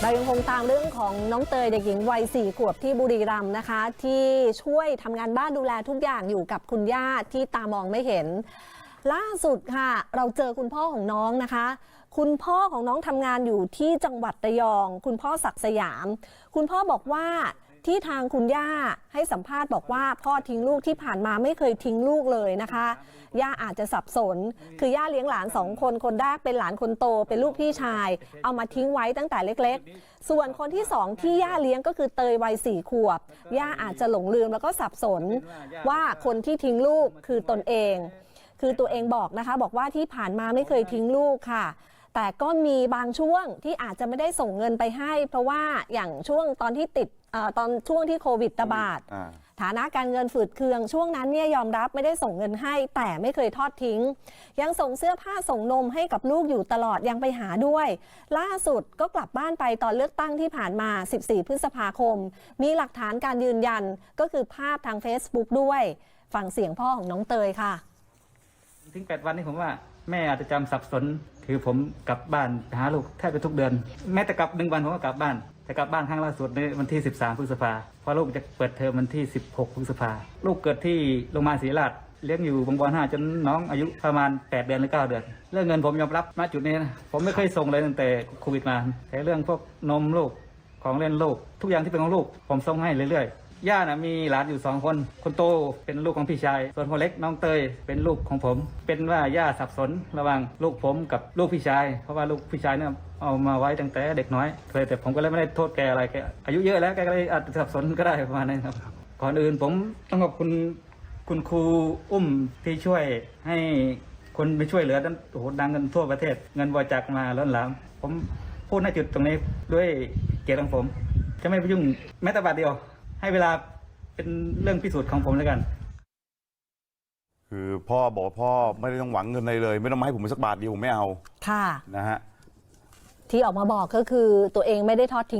เรายังคงตามเรื่องของน้องเตยเด็กหญิงวัยสี่ขวบที่บุรีรัมย์นะคะ ที่ช่วยทำงานบ้านดูแลทุกอย่างอยู่กับคุณย่าที่ตามองไม่เห็น ล่าสุดค่ะ เราเจอคุณพ่อของน้องนะคะ คุณพ่อของน้องทำงานอยู่ที่จังหวัดระยอง คุณพ่อศักดิ์สยาม คุณพ่อบอกว่า ที่ทางคุณย่าให้สัมภาษณ์บอกว่าพ่อทิ้งลูกที่ผ่านมาไม่เคยทิ้งลูกเลยนะคะ ย่าอาจจะสับสน คือย่าเลี้ยงหลานสองคนคนแรกเป็นหลานคนโตเป็นลูกพี่ชาย เอามาทิ้งไว้ตั้งแต่เล็ก ๆ ส่วนคนที่สองที่ย่าเลี้ยงก็คือเตยวัยสี่ขวบ ย่าอาจจะหลงลืมแล้วก็สับสน ว่าคนที่ทิ้งลูกคือตนเอง คือตัวเองบอกนะคะ บอกว่าที่ผ่านมาไม่เคยทิ้งลูกค่ะ แต่ก็มีบางช่วงที่อาจจะไม่ได้ส่งเงินไปให้ เพราะว่าอย่างช่วงตอนที่ติดเออตอนช่วงที่โควิดระบาด อ่า ฐานะการเงินฝืดเคือง ช่วงนั้นเนี่ยยอมรับไม่ได้ส่งเงินให้ แต่ไม่เคยทอดทิ้ง ยังส่งเสื้อผ้าส่งนมให้กับลูกอยู่ตลอดยังไปหาด้วย ล่าสุดก็กลับบ้านไปตอนเลือกตั้งที่ผ่านมา 14 พฤษภาคม มีหลักฐานการยืนยันก็คือภาพทาง Facebook ด้วยฟังเสียงพ่อของน้องเตยค่ะ ถึงแปดวันนี้ผมว่าแม่อาจจะจำสับสน คือผมกลับบ้านหาลูกแทบจะทุกเดือน แม้แต่กลับหนึ่งวันผมก็กลับบ้านแต่กลับบ้านครั้งล่าสุดในวันที่ 13 พฤษภาเพราะลูกจะเปิดเทอมวันที่ 16 พฤษภาลูกเกิดที่โรงพยาบาลศรีราชเลี้ยงอยู่บางบอนห้าจนน้องอายุประมาณ 8 เดือนหรือ 9 เดือน เรื่องเงินผมยอมรับณจุดนี้นะผมไม่เคยส่งเลยตั้งแต่โควิดมาแต่เรื่องพวกนมลูกของเล่นลูกทุกอย่างที่เป็นของลูกผมส่งให้เรื่อยๆ ย่านะมีหลานอยู่สองคน คนโตเป็นลูกของพี่ชาย ส่วนคนเล็กน้องเตยเป็นลูกของผม เป็นว่าย่าสับสนระหว่างลูกผมกับลูกพี่ชาย เพราะว่าลูกพี่ชายเนี่ยเอามาไว้ตั้งแต่เด็กน้อยเลยแต่ผมก็เลยไม่ได้โทษแกอะไรแกอายุเยอะแล้วแกก็เลยอาจจะสับสนก็ได้ประมาณนั้นครับ ก่อนอื่นผมต้องขอบคุณคุณครูอุ้มที่ช่วยให้คนไปช่วยเหลือนั้นโอ้โหดังกันทั่วประเทศ เงินบริจาคมาล้นหลามผมพูดในจุดตรงนี้ด้วยเกียรติของผม จะไม่ไปยุ่งแม้แต่บาทเดียว ให้เวลาเป็นเรื่องพิสูจน์ของผมแล้วกัน คือพ่อบอกว่าพ่อไม่ได้ต้องหวังเงินอะไรเลย ไม่ต้องมาให้ผมสักบาทเดียวผมไม่เอาค่ะนะฮะ ที่ออกมาบอกก็คือตัวเองไม่ได้ทอดทิ้ง